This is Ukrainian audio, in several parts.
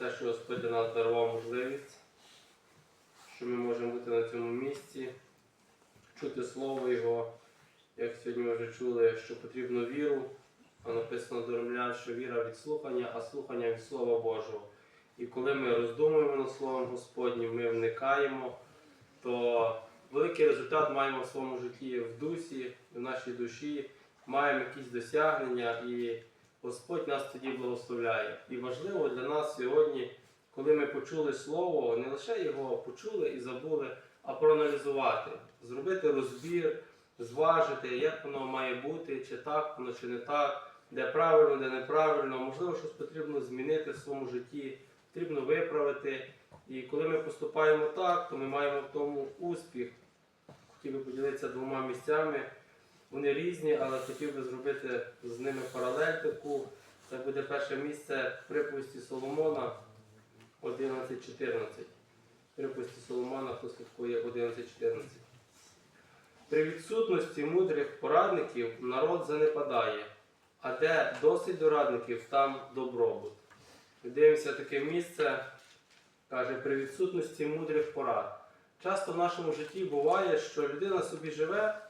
те, що Господь для нас дарував можливість, що ми можемо бути на цьому місці, чути Слово Його. Як сьогодні ми вже чули, що потрібно віру, а написано до римлян, що віра від слухання, а слухання від Слова Божого. І коли ми роздумуємо над Словом Господнім, ми вникаємо, то великий результат маємо в своєму житті в дусі, в нашій душі, маємо якісь досягнення, і Господь нас тоді благословляє. І важливо для нас сьогодні, коли ми почули Слово, не лише його почули і забули, а проаналізувати, зробити розбір, зважити, як воно має бути, чи так воно, чи не так, де правильно, де неправильно, можливо, щось потрібно змінити в своєму житті, потрібно виправити. І коли ми поступаємо так, то ми маємо в тому успіх. Хотів би поділитися двома місцями. Вони різні, але хотів би зробити з ними паралель таку. Це буде перше місце в приповісті Соломона 11.14. Приповісті Соломона, хто слідкує 11.14. При відсутності мудрих порадників народ занепадає, а де досить дорадників, там добробут. Дивимося таке місце, каже, при відсутності мудрих порад. Часто в нашому житті буває, що людина собі живе,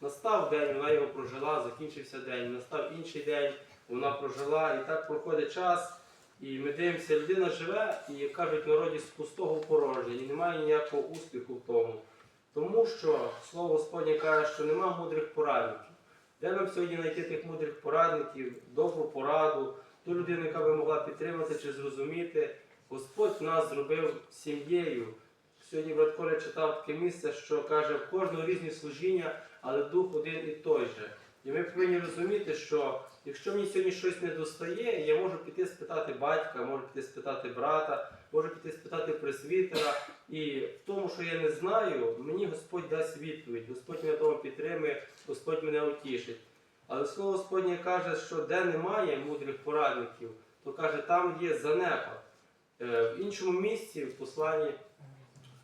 настав день, вона його прожила, закінчився день, настав інший день, вона прожила, і так проходить час. І ми дивимося, людина живе, і як кажуть народі з пустого в порожнє, і немає ніякого успіху в тому. Тому що слово Господнє каже, що нема мудрих порадників. Де нам сьогодні знайти тих мудрих порадників, добру пораду, ту людину, яка би могла підтримати чи зрозуміти. Господь нас зробив сім'єю. Сьогодні брат Коля читав таке місце, що каже, в кожного різні служіння, але дух один і той же. І ми повинні розуміти, що якщо мені сьогодні щось не достає, я можу піти спитати батька, можу піти спитати брата, можу піти спитати пресвітера. І в тому, що я не знаю, мені Господь дасть відповідь, Господь мене тому підтримує, Господь мене утішить. Але слово Господнє каже, що де немає мудрих порадників, то каже, там є занепад. Е, В іншому місці, в посланні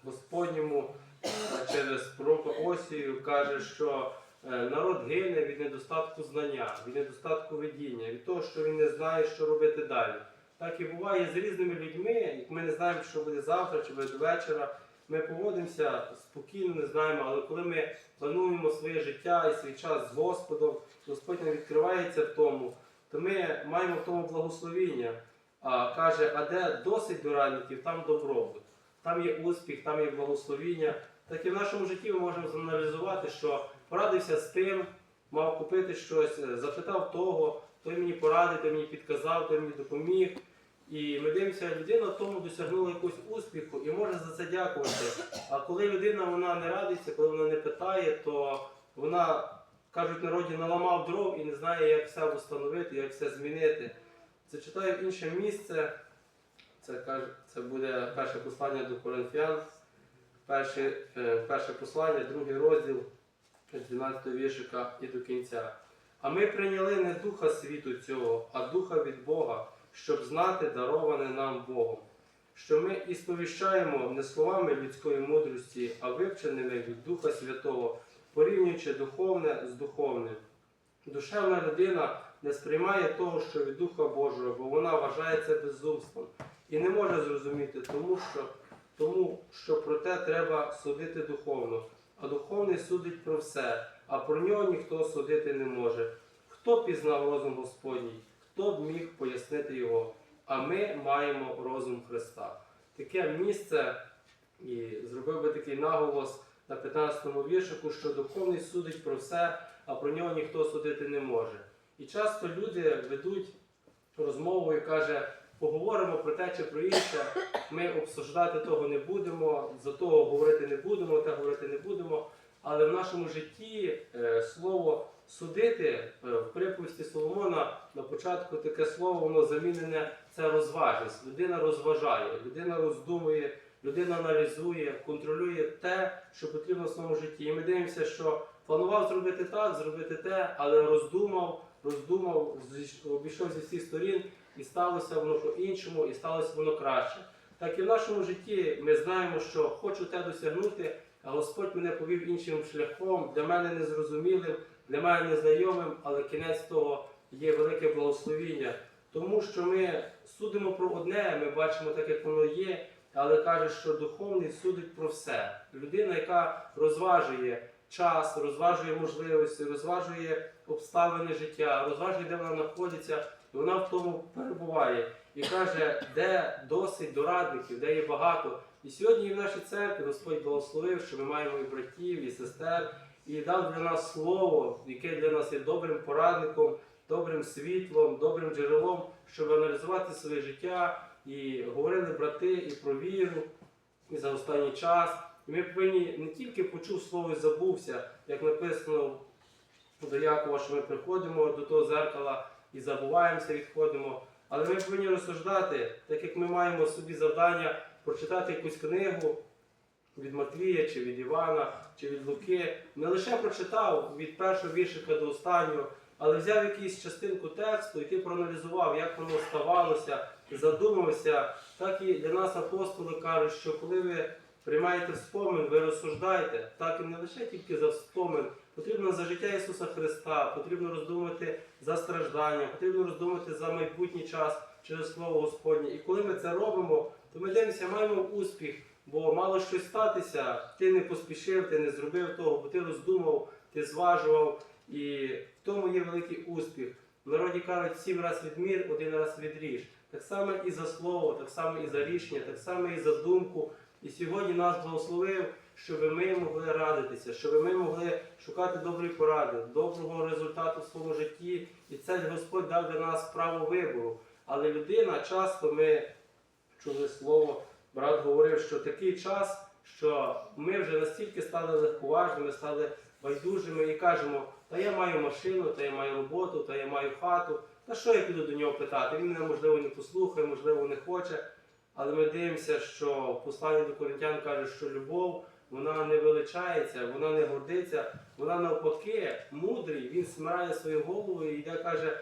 Господньому через пророка Осію каже, що е, народ гине від недостатку знання, від недостатку видіння, від того, що він не знає, що робити далі. Так і буває з різними людьми, як ми не знаємо, що буде завтра чи буде до вечора. Ми поводимося спокійно, не знаємо, але коли ми плануємо своє життя і свій час з Господом, Господь нам відкривається в тому, то ми маємо в тому благословіння. А каже, а де досить дорадників, там добробут, там є успіх, там є благословіння. Так і в нашому житті ми можемо зааналізувати, що порадився з тим, мав купити щось, е, запитав того, той мені порадив, той мені підказав, той мені допоміг. І ми дивимося, людина в тому досягнула якогось успіху і може за це дякувати. А коли людина вона не радиться, коли вона не питає, то вона, кажуть, народі наламав дров і не знає, як все встановити, як все змінити. Це читаю інше місце. Це це буде перше послання до Коринфян, перше, перше послання, другий розділ з 12 віршика і до кінця. А ми прийняли не духа світу цього, а духа від Бога, щоб знати дароване нам Богом. Що ми і сповіщаємо не словами людської мудрості, а вивченими від Духа Святого, порівнюючи духовне з духовним. Душевна людина не сприймає того, що від Духа Божого, бо вона вважає це безумством і не може зрозуміти, тому що, тому що про те треба судити духовно, а духовний судить про все, а про нього ніхто судити не може. Хто пізнав розум Господній, хто б міг пояснити його? А ми маємо розум Христа. Таке місце, і зробив би такий наголос на 15-му віршику, що духовний судить про все, а про нього ніхто судити не може. І часто люди ведуть розмову і каже, поговоримо про те чи про інше, ми обсуждати того не будемо, за того говорити не будемо, те говорити не будемо. Але в нашому житті е, слово судити е, в приповісті Соломона на початку таке слово воно замінене це розважність. Людина розважає, людина роздумує, людина аналізує, контролює те, що потрібно в своєму житті. І ми дивимося, що планував зробити так, зробити те, але роздумав, роздумав, обійшов зі всіх сторін, і сталося воно по-іншому, і сталося воно краще. Так і в нашому житті ми знаємо, що хочу те досягнути, а Господь мене повів іншим шляхом, для мене незрозумілим, для мене незнайомим, але кінець того є велике благословіння. Тому що ми судимо про одне, ми бачимо так, як воно є, але каже, що духовний судить про все. Людина, яка розважує час, розважує можливості, розважує обставини життя, розважує, де вона знаходиться, і вона в тому перебуває. І каже, де досить дорадників, де є багато. І сьогодні в нашій церкві Господь благословив, що ми маємо і братів, і сестер, і дав для нас слово, яке для нас є добрим порадником, добрим світлом, добрим джерелом, щоб аналізувати своє життя. І говорили брати і про віру, і за останній час. І ми повинні не тільки почув слово і забувся, як написано до Якова, що ми приходимо до того зеркала і забуваємося, відходимо. Але ми повинні розсуждати, так як ми маємо собі завдання прочитати якусь книгу від Матвія, чи від Івана, чи від Луки. Не лише прочитав від першого віршика до останнього, але взяв якусь частинку тексту і ти проаналізував, як воно ставалося, задумався. Так і для нас апостоли кажуть, що коли ви приймаєте спомин, ви розсуждаєте, так і не лише тільки за спомин. Потрібно за життя Ісуса Христа, потрібно роздумувати за страждання, потрібно роздумувати за майбутній час через Слово Господнє. І коли ми це робимо, то ми дивимося, маємо успіх, бо мало щось статися, ти не поспішив, ти не зробив того, бо ти роздумав, ти зважував, і в тому є великий успіх. В народі кажуть, сім раз відмір, один раз відріж. Так само і за слово, так само і за рішення, так само і за думку. І сьогодні нас благословив, щоб ми могли радитися, щоб ми могли шукати добрі поради, доброго результату в своєму житті. І це Господь дав для нас право вибору. Але людина часто ми чули слово, брат говорив, що такий час, що ми вже настільки стали легковажними, стали байдужими і кажемо, та я маю машину, та я маю роботу, та я маю хату. Та що я піду до нього питати? Він мене можливо не послухає, можливо, не хоче. Але ми дивимося, що в посланні до коринтян каже, що любов вона не величається, вона не гордиться, вона навпаки мудрий, він смирає свою голову і йде каже: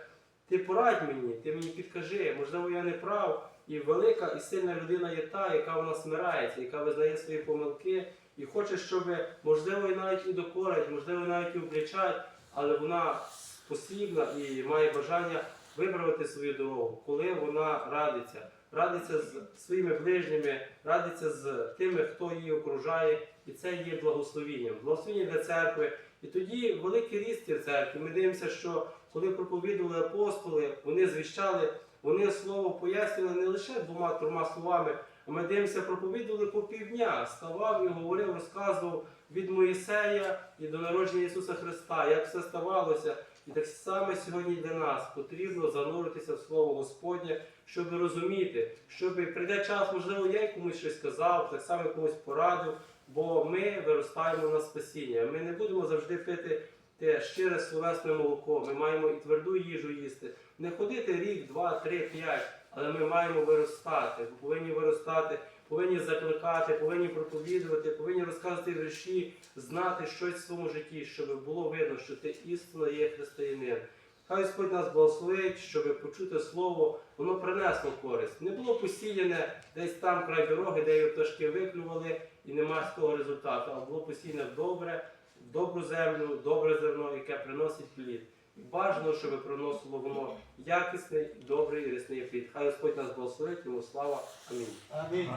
ти порадь мені, ти мені підкажи, можливо, я не прав. І велика і сильна людина є та, яка вона смирається, яка визнає свої помилки і хоче, щоб, можливо, і навіть і докорить, можливо, навіть і обличать, але вона спосібна і має бажання виправити свою дорогу, коли вона радиться. Радиться з своїми ближніми, радиться з тими, хто її окружає, і це є благословінням. Благословіння для церкви. І тоді великий ріст є в церкві. Ми дивимося, що коли проповідували апостоли, вони звіщали, вони слово пояснювали не лише двома трьома словами, а ми дивимося, проповідували по півдня, ставав і говорив, розказував від Моїсея і до народження Ісуса Христа, як все ставалося. І так само сьогодні для нас потрібно зануритися в Слово Господнє, щоб розуміти, щоб прийде час, можливо, я комусь щось сказав, так само комусь порадив, бо ми виростаємо на спасіння. Ми не будемо завжди пити те щире словесне молоко. Ми маємо і тверду їжу їсти. Не ходити рік, два, три, п'ять, але ми маємо виростати. Ми Повинні виростати, повинні закликати, повинні проповідувати, повинні розказувати вірші, знати щось в своєму житті, щоб було видно, що ти істинно є християнин. Хай Господь нас благословить, щоб почути слово, воно принесло користь. Не було посіяне десь там край дороги, де його пташки виклювали, і немає з того результату, а було посіяне добре, добру землю, добре зерно, яке приносить плід. І бажано, щоб приносило воно якісний, добрий і рясний плід. Хай Господь нас благословить, йому слава. Амінь. Амінь.